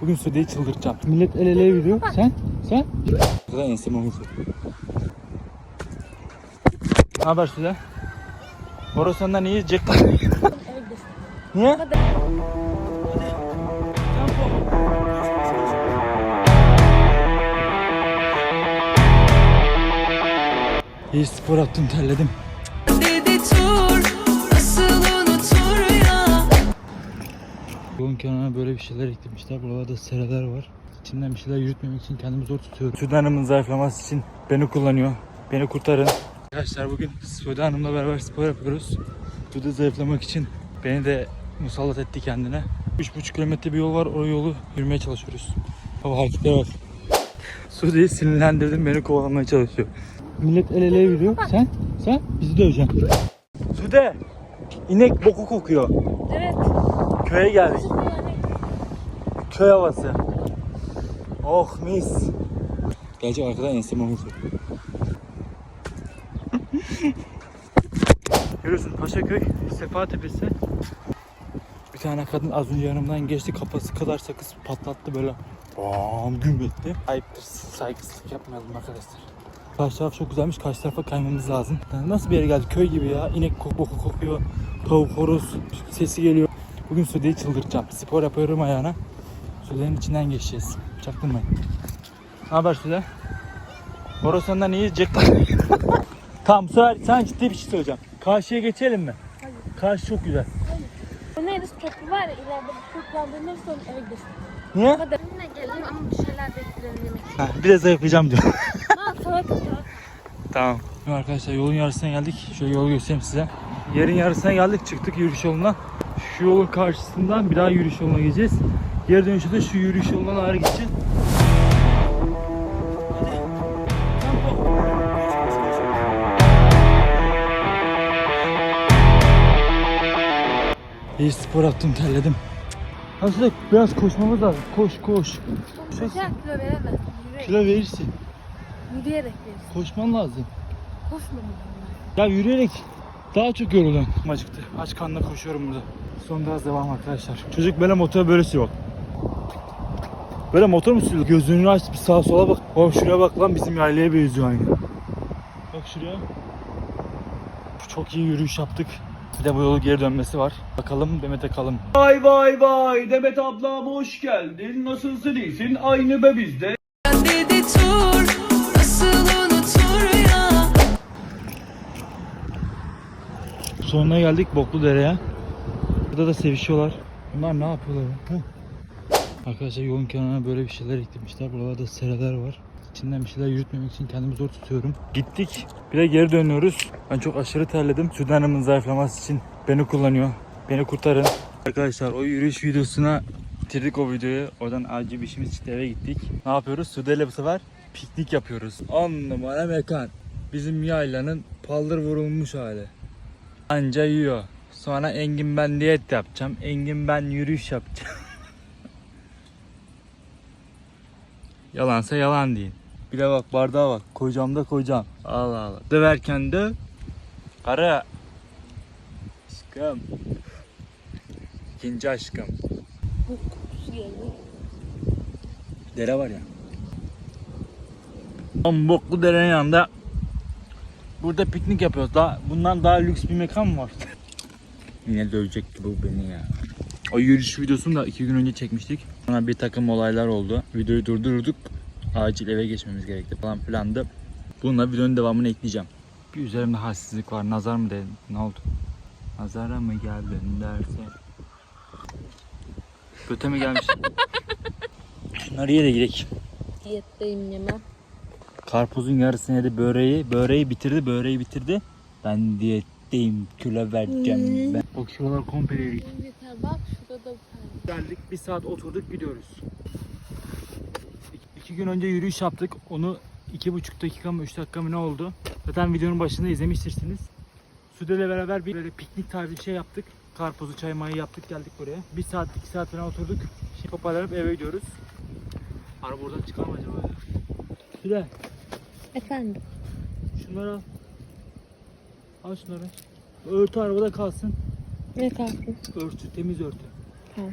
Bugün Sude'yi çıldırtacağım. Millet el ele yürüyor. Sen? Sen? Burada ensem olmuş. Ne haber Sude? Horasan'dan iyi Jack Niye? İyi spor yaptım terledim. Yolun kenarına böyle bir şeyler eklemişler. Buralarda sereler var. İçinden bir şeyler yürütmemek için kendimi zor tutuyorum. Sude Hanım'ın zayıflaması için beni kullanıyor. Beni kurtarın. Arkadaşlar bugün Sude Hanım'la beraber spor yapıyoruz. Sude zayıflamak için beni de musallat etti kendine. 3,5 kilometre bir yol var. O yolu yürümeye çalışıyoruz. Baba hareketlere bak. Sude'yi sinirlendirdim. Beni kovalamaya çalışıyor. Millet el ele yürüyor. Sen? Sen? Bizi döveceksin. Sude! İnek boku kokuyor. Evet Köye geldik. Köy havası. Oh mis. Gelecek arkadan enseme vurdu. Görüyorsun Paşaköy, Sefa Tepesi. Bir tane kadın az önce yanımdan geçti kafası kadar sakız patlattı böyle. Bam güm etti. Ayıptır saygısızlık yapmayalım arkadaşlar. Karşı taraf çok güzelmiş. Karşı tarafa kaymamız lazım. Yani nasıl bir yere geldik? Köy gibi ya. İnek kok boku kokuyor. Tavuk, horoz sesi geliyor. Bugün Sude'yi çıldırtacağım. Spor yapıyorum ayağına. Sude'nin içinden geçeceğiz. Çaktırmayın. Ne haber Sude? Horasan'dan iyi Jack Tamam sefer sana ciddi bir şey söyleyeceğim. Karşıya geçelim mi? Hayır. Karşı çok güzel. Neydi köprü var ya ileride bir köprülandığında sonra eve gidersin. Niye? Benimle geleyim ama bir şeyler bekleyelim yemek. Ha, bir de zayıflayacağım diyor. Ha tamam. Şimdi arkadaşlar yolun yarısına geldik. Şöyle yolu göstereyim size. Yerin yarısına geldik. Çıktık yürüyüş yoluna. Şu yolun karşısından bir daha yürüyüş yoluna gideceğiz. Geri dönüşte de şu yürüyüş yolundan ayrı gideceğiz. İyi spor yaptım terledim. Aslında biraz koşmamız lazım. Koş koş. Güzel kilo veremez. Yürüyerek, Kilo verirsin. yürüyerek verirsin. Koşman lazım. Koşma mı? Ya yürüyerek daha çok yoruluyorsun. Acıktı. Aç karnına koşuyorum burada. Son gaz devam arkadaşlar. Çocuk böyle motor böyle sürüyor. Böyle motor mu sürüyor? Gözünü aç bir sağa sola bak. Oğlum şuraya bak lan bizim yaylaya benziyor aynı. Bak şuraya. Çok iyi yürüyüş yaptık. Bir de bu yolu geri dönmesi var. Bakalım Demet'e kalım. Vay vay vay Demet ablam hoş geldin. Nasılsın iyisin? Aynı be bizde. Dedi tur nasıl unutur ya Sonuna geldik Boklu Dere'ye. Burada da sevişiyorlar. Bunlar ne yapıyorlar? ya? Heh. Arkadaşlar yolun kenarına böyle bir şeyler eklemişler. Buralarda sereler var. İçinden bir şeyler yürütmemek için kendimi zor tutuyorum. Gittik. Bir de geri dönüyoruz. Ben çok aşırı terledim. Sudan Hanım'ın zayıflaması için beni kullanıyor. Beni kurtarın. Arkadaşlar o yürüyüş videosuna bitirdik o videoyu. Oradan acil bir işimiz çıktı eve gittik. Ne yapıyoruz? Sude ile bu sefer piknik yapıyoruz. 10 numara mekan. Bizim yaylanın paldır vurulmuş hali. Anca yiyor. Sonra Engin ben diyet yapacağım. Engin ben yürüyüş yapacağım. Yalansa yalan deyin. Bir de bak bardağa bak. Koyacağım da koyacağım. Allah Allah. Döverken de Kara. Aşkım. İkinci aşkım. Kokusu geldi. Dere var ya. Tam boklu derenin yanında burada piknik yapıyoruz. Daha, bundan daha lüks bir mekan mı var? Yine dövecek bu beni ya. O yürüyüş videosunu da iki gün önce çekmiştik. Sonra bir takım olaylar oldu. Videoyu durdurduk. Acil eve geçmemiz gerekti falan filandı. Bununla videonun devamını ekleyeceğim. Bir üzerimde halsizlik var. Nazar mı dedin? Ne oldu? Nazara mı geldin derse. Göte mi gelmiş? Şunları ye de gidelim. Diyetteyim yemem. Karpuzun yarısını yedi böreği. Böreği bitirdi, böreği bitirdi. Ben diyetteyim, kilo vereceğim ben. O kilolar komple erik. Yeter bak şurada da bir tane. Geldik, bir saat oturduk, gidiyoruz. İki, iki gün önce yürüyüş yaptık. Onu iki buçuk dakika mı, üç dakika mı ne oldu? Zaten videonun başında izlemiştirsiniz. Sude'yle beraber bir böyle piknik tarzı bir şey yaptık. Karpuzu, çay mayı yaptık, geldik buraya. Bir saat, iki saat falan oturduk. Şimdi toparlanıp eve gidiyoruz. Araba buradan çıkar mı acaba? ya? Sude, Efendim. Şunları al. Al şunları. Örtü arabada kalsın. Ne kalktın? Örtü, temiz örtü. Tamam.